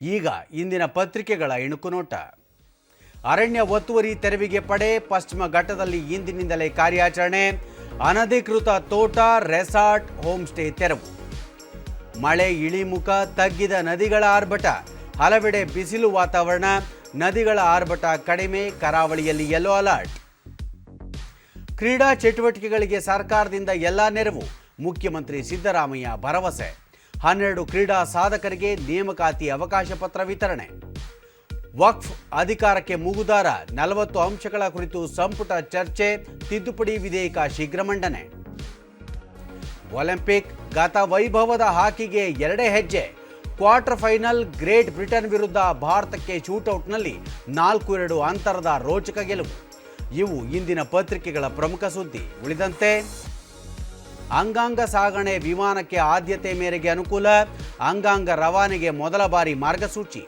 ಈಗ ಇಂದಿನ ಪತ್ರಿಕೆಗಳ ಇಣುಕು ನೋಟ ಅರಣ್ಯ ಒತ್ತುವರಿ ತೆರವಿಗೆ ಪಡೆ ಪಶ್ಚಿಮ ಘಟ್ಟದಲ್ಲಿ ಇಂದಿನಿಂದಲೇ ಕಾರ್ಯಾಚರಣೆ, ಅನಧಿಕೃತ ತೋಟ, ರೆಸಾರ್ಟ್ ಹೋಮ್ ಸ್ಟೇ ತೆರವು. ಮಳೆ ಇಳಿಮುಖ ತಗ್ಗಿದ ನದಿಗಳ ಆರ್ಭಟ, ಹಲವೆಡೆ ಬಿಸಿಲು ವಾತಾವರಣ, ನದಿಗಳ ಆರ್ಭಟ ಕಡಿಮೆ, ಕರಾವಳಿಯಲ್ಲಿ ಯೆಲ್ಲೋ ಅಲರ್ಟ್ ಕ್ರೀಡಾ ಚಟುವಟಿಕೆಗಳಿಗೆ ಸರ್ಕಾರದಿಂದ ಎಲ್ಲ ನೆರವು, ಮುಖ್ಯಮಂತ್ರಿ ಸಿದ್ದರಾಮಯ್ಯ ಭರವಸೆ. ಹನ್ನೆರಡು ಕ್ರೀಡಾ ಸಾಧಕರಿಗೆ ನೇಮಕಾತಿ ಅವಕಾಶ ಪತ್ರ ವಿತರಣೆ. ವಕ್ಫ್ ಅಧಿಕಾರಕ್ಕೆ ಮೂಗುದಾರ, ನಲವತ್ತು ಅಂಶಗಳ ಕುರಿತು ಸಂಪುಟ ಚರ್ಚೆ, ತಿದ್ದುಪಡಿ ವಿಧೇಯಕ ಶೀಘ್ರ ಮಂಡನೆ. ಒಲಿಂಪಿಕ್ ಗತ ವೈಭವದ ಹಾಕಿಗೆ ಎರಡೇ ಹೆಜ್ಜೆ. ಕ್ವಾರ್ಟರ್ ಫೈನಲ್ ಗ್ರೇಟ್ ಬ್ರಿಟನ್ ವಿರುದ್ಧ ಭಾರತಕ್ಕೆ ಶೂಟೌಟ್ನಲ್ಲಿ ನಾಲ್ಕು ಎರಡು ಅಂತರದ ರೋಚಕ ಗೆಲುವು. ಇವು ಇಂದಿನ ಪತ್ರಿಕೆಗಳ ಪ್ರಮುಖ ಸುದ್ದಿ. ಉಳಿದಂತೆ ಅಂಗಾಂಗ ಸಾಗಣೆ ವಿಮಾನಕ್ಕೆ ಆದ್ಯತೆ ಮೇರೆಗೆ ಅನುಕೂಲ, ಅಂಗಾಂಗ ರವಾನೆಗೆ ಮೊದಲ ಬಾರಿ ಮಾರ್ಗಸೂಚಿ.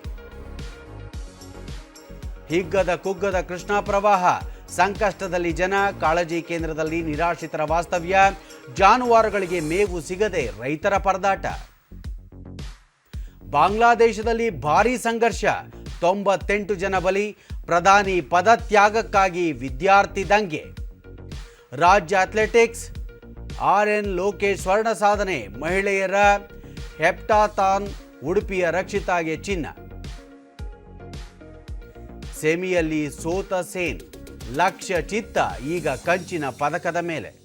ಹಿಗ್ಗದ ಕುಗ್ಗದ ಕೃಷ್ಣಾ ಪ್ರವಾಹ, ಸಂಕಷ್ಟದಲ್ಲಿ ಜನ, ಕಾಳಜಿ ಕೇಂದ್ರದಲ್ಲಿ ನಿರಾಶ್ರಿತರ ವಾಸ್ತವ್ಯ, ಜಾನುವಾರುಗಳಿಗೆ ಮೇವು ಸಿಗದೆ ರೈತರ ಪರದಾಟ. ಬಾಂಗ್ಲಾದೇಶದಲ್ಲಿ ಭಾರೀ ಸಂಘರ್ಷ, ತೊಂಬತ್ತೆಂಟು ಜನ ಬಲಿ, ಪ್ರಧಾನಿ ಪದತ್ಯಾಗಕ್ಕಾಗಿ ವಿದ್ಯಾರ್ಥಿ ದಂಗೆ. ರಾಜ್ಯ ಅಥ್ಲೆಟಿಕ್ಸ್ ಆರ್ ಎನ್ ಲೋಕೇಶ್ ಸ್ವರ್ಣ ಸಾಧನೆ, ಮಹಿಳೆಯರ ಹೆಪ್ಟಾಥಾನ್ ಉಡುಪಿಯ ರಕ್ಷಿತಾಗೆ ಚಿನ್ನ. ಸೆಮಿಯಲ್ಲಿ ಸೋತ ಸೇನ್, ಲಕ್ಷ್ಯ ಚಿತ್ತ, ಈಗ ಕಂಚಿನ ಪದಕದ ಮೇಲೆ.